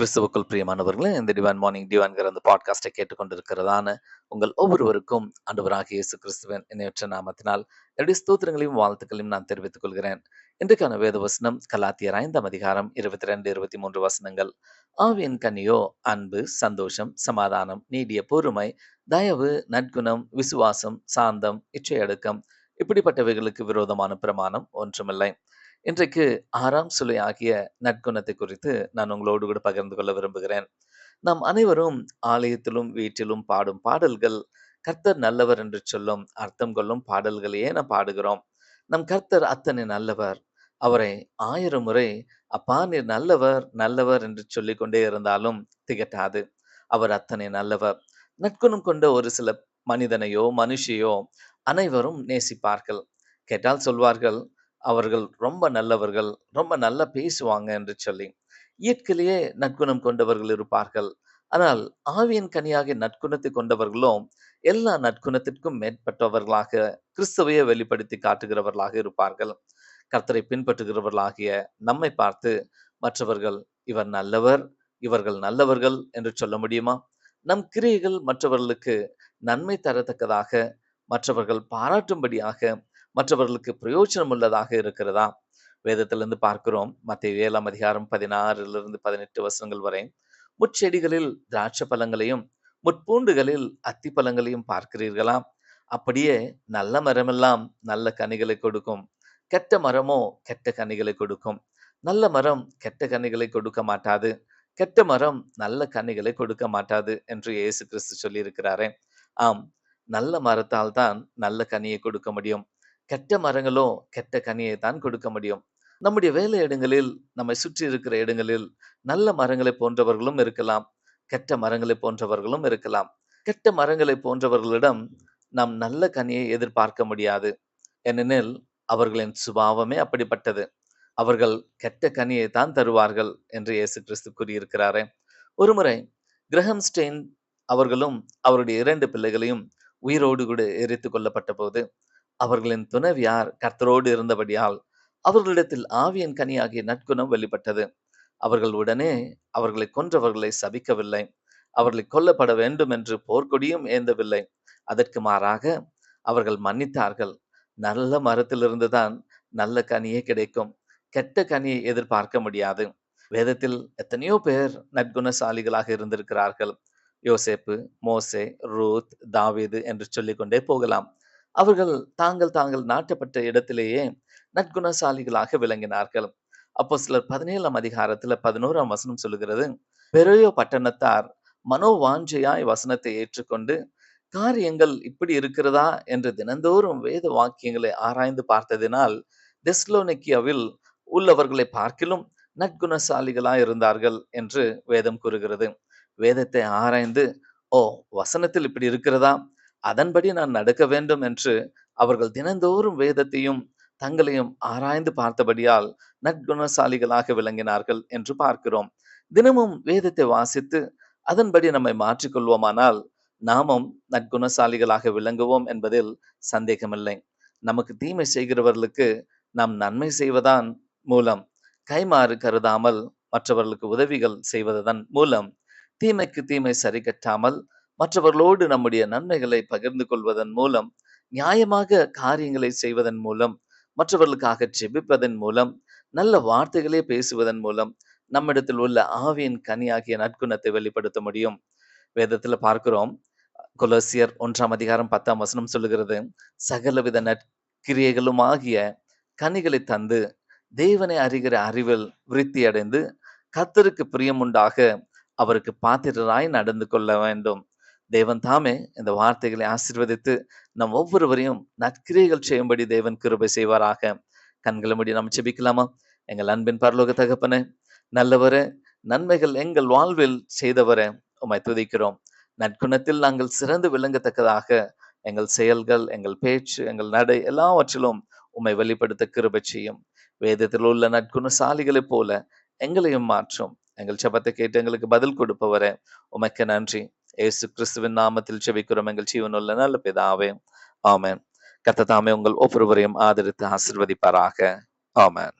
கிறிஸ்துவுக்குள் பிரியமானவர்களே இந்த டிவான் மார்னிங் டிவான்கிற அந்த பாட்காஸ்டை கேட்டுக்கொண்டிருக்கிறதான உங்கள் ஒவ்வொருவருக்கும் அன்றுவராக இயேசு கிறிஸ்துவன் இணையற்ற நாமத்தினால் என்னுடைய ஸ்தோத்திரங்களையும் வாழ்த்துக்களையும் நான் தெரிவித்துக் கொள்கிறேன். இன்றைக்கான வேத வசனம் கலாத்தியர் ஐந்தாம் அதிகாரம் இருபத்தி ரெண்டு இருபத்தி மூன்று வசனங்கள். ஆவியின் கனியோ அன்பு சந்தோஷம் சமாதானம் நீடிய பொறுமை தயவு நற்குணம் விசுவாசம் சாந்தம் இச்சையடக்கம் இப்படிப்பட்டவைகளுக்கு விரோதமான பிரமாணம் ஒன்றுமில்லை. இன்றைக்கு ஆறாம் சுலை ஆகிய நற்குணத்தை குறித்து நான் உங்களோடு கூட பகிர்ந்து கொள்ள விரும்புகிறேன். நாம் அனைவரும் ஆலயத்திலும் வீட்டிலும் பாடும் பாடல்கள் கர்த்தர் நல்லவர் என்று சொல்லும் அர்த்தம் கொள்ளும் பாடல்களையே நாம் பாடுகிறோம். நம் கர்த்தர் அத்தனை நல்லவர். அவரை ஆயிரம் முறை அப்பா நீர் நல்லவர் நல்லவர் என்று சொல்லிக் கொண்டே இருந்தாலும் திகட்டாது. அவர் அத்தனை நல்லவர். நற்குணம் கொண்ட ஒரு சில மனிதனையோ மனுஷியோ அனைவரும் நேசிப்பார்கள். கேட்டால் சொல்வார்கள் அவர்கள் ரொம்ப நல்லவர்கள் ரொம்ப நல்லா பேசுவாங்க என்று சொல்லி இயற்கையிலேயே நற்குணம் கொண்டவர்கள் இருப்பார்கள். ஆனால் ஆவியின் கனியாக நற்குணத்தை கொண்டவர்களும் எல்லா நற்குணத்திற்கும் மேற்பட்டவர்களாக கிறிஸ்துவையை வெளிப்படுத்தி காட்டுகிறவர்களாக இருப்பார்கள். கர்த்தரை பின்பற்றுகிறவர்களாகிய நம்மை பார்த்து மற்றவர்கள் இவர் நல்லவர் இவர்கள் நல்லவர்கள் என்று சொல்ல முடியுமா? நம் கிரியைகள் மற்றவர்களுக்கு நன்மை தரத்தக்கதாக மற்றவர்கள் பாராட்டும்படியாக மற்றவர்களுக்கு பிரயோஜனம் உள்ளதாக இருக்கிறதா? வேதத்திலிருந்து பார்க்கிறோம். மத்திய ஏழாம் அதிகாரம் பதினாறிலிருந்து பதினெட்டு வருஷங்கள் வரை. முச்செடிகளில் திராட்சை பழங்களையும் முட்பூண்டுகளில் அத்தி பழங்களையும் பார்க்கிறீர்களா? அப்படியே நல்ல மரமெல்லாம் நல்ல கனிகளை கொடுக்கும். கெட்ட மரமோ கெட்ட கனிகளை கொடுக்கும். நல்ல மரம் கெட்ட கனிகளை கொடுக்க மாட்டாது. கெட்ட மரம் நல்ல கனிகளை கொடுக்க மாட்டாது என்று இயேசு கிறிஸ்து சொல்லியிருக்கிறாரே. ஆம் நல்ல மரத்தால் தான் நல்ல கனியை கொடுக்க முடியும். கெட்ட மரங்களோ கெட்ட கனியை தான் கொடுக்க முடியும். நம்முடைய வேலை இடங்களில் நம்மை சுற்றி இருக்கிற இடங்களில் நல்ல மரங்களை போன்றவர்களும் இருக்கலாம். கெட்ட மரங்களை போன்றவர்களும் இருக்கலாம். கெட்ட மரங்களை போன்றவர்களிடம் நாம் நல்ல கனியை எதிர்பார்க்க முடியாது. ஏனெனில் அவர்களின் சுபாவமே அப்படிப்பட்டது. அவர்கள் கெட்ட கனியை தான் தருவார்கள் என்று இயேசு கிறிஸ்து கூறியிருக்கிறாரே. ஒருமுறை கிரஹம் ஸ்டெயின் அவர்களும் அவருடைய இரண்டு பிள்ளைகளையும் உயிரோடு கூட எரித்து கொல்லப்பட்ட போது அவர்களின் துணைவியார் கர்த்தரோடு இருந்தபடியால் அவர்களிடத்தில் ஆவியின் கனியாகிய நற்குணம் வெளிப்பட்டது. அவர்கள் உடனே அவர்களை கொன்றவர்களை சபிக்கவில்லை. அவர்களை கொல்லப்பட வேண்டும் என்று போர்க்கொடியும் ஏந்தவில்லை. அதற்கு மாறாக அவர்கள் மன்னித்தார்கள். நல்ல மரத்திலிருந்து தான் நல்ல கனியே கிடைக்கும். கெட்ட கனியை எதிர்பார்க்க முடியாது. வேதத்தில் எத்தனையோ பேர் நற்குணசாலிகளாக இருந்திருக்கிறார்கள். யோசேப்பு மோசே ரூத் தாவீது என்று சொல்லிக்கொண்டே போகலாம். அவர்கள் தாங்கள் தாங்கள் நாட்டப்பட்ட இடத்திலேயே நற்குணசாலிகளாக விளங்கினார்கள். அப்போ சிலர் பதினேழாம் அதிகாரத்துல பதினோராம் வசனம் சொல்லுகிறது பெரையோ பட்டணத்தார் மனோவாஞ்சையாய் வசனத்தை ஏற்றுக்கொண்டு காரியங்கள் இப்படி இருக்கிறதா? என்று தினந்தோறும் வேத வாக்கியங்களை ஆராய்ந்து பார்த்ததினால் தெஸ்லோனிக்கியாவில் உள்ளவர்களை பார்க்கிலும் நற்குணசாலிகளாய் இருந்தார்கள் என்று வேதம் கூறுகிறது. வேதத்தை ஆராய்ந்து ஓ வசனத்தில் இப்படி இருக்கிறதா? அதன்படி நான் நடக்க வேண்டும் என்று அவர்கள் தினந்தோறும் வேதத்தையும் தங்களையும் ஆராய்ந்து பார்த்தபடியால் நற்குணசாலிகளாக விளங்கினார்கள் என்று பார்க்கிறோம். தினமும் வேதத்தை வாசித்து அதன்படி நம்மை மாற்றிக்கொள்வோமானால் நாமும் நற்குணசாலிகளாக விளங்குவோம் என்பதில் சந்தேகமில்லை. நமக்கு தீமை செய்கிறவர்களுக்கு நாம் நன்மை செய்வதான் மூலம் கைமாறு கருதாமல் மற்றவர்களுக்கு உதவிகள் செய்வதன் மூலம் தீமைக்கு தீமை சரி கட்டாமல் மற்றவர்களோடு நம்முடைய நன்மைகளை பகிர்ந்து கொள்வதன் மூலம் நியாயமாக காரியங்களை செய்வதன் மூலம் மற்றவர்களுக்காக ஜெபிப்பதன் மூலம் நல்ல வார்த்தைகளே பேசுவதன் மூலம் நம்மிடத்தில் உள்ள ஆவியின் கனியாகிய நற்குணத்தை வெளிப்படுத்த முடியும். வேதத்துல பார்க்கிறோம் கொலசியர் ஒன்றாம் அதிகாரம் பத்தாம் வசனம் சொல்லுகிறது சகலவித நற்கிரியைகளும் ஆகிய கனிகளை தந்து தேவனை அறிகிற அறிவில் விருத்தி அடைந்து கத்தருக்கு பிரியமுண்டாக அவருக்கு பாத்திரராய் நடந்து கொள்ள வேண்டும். தேவன் தாமே இந்த வார்த்தைகளை ஆசிர்வதித்து நம் ஒவ்வொருவரையும் நற்கிரைகள் செய்யும்படி தேவன் கிருபை செய்வாராக. கண்களை முடி நாம் செபிக்கலாமா எங்கள் அன்பின் பரலோக தகப்பனே நல்லவரே நன்மைகள் எங்கள் வாழ்வில் செய்தவரே உம்மை துதிக்கிறோம். நற்குணத்தில் நாங்கள் சிறந்து விளங்கத்தக்கதாக எங்கள் செயல்கள் எங்கள் பேச்சு எங்கள் நடை எல்லாவற்றிலும் உம்மை வெளிப்படுத்த கிருபை செய்யும். வேதத்தில் உள்ள நற்குணசாலிகளைப் போல எங்களையும் மாற்றும். எங்கள் செபத்தை கேட்டு எங்களுக்கு பதில் கொடுப்பவரே உமக்கு நன்றி. ஏசு கிறிஸ்துவின் நாமத்தில் செபிக்கிறோம். எங்கள் ஜீவனுள்ள நல்ல பிதாவே ஆமேன். கத்த தாமே உங்கள் ஒவ்வொருவரையும் ஆதரித்து ஆசிர்வதிப்பாராக. ஆமேன்.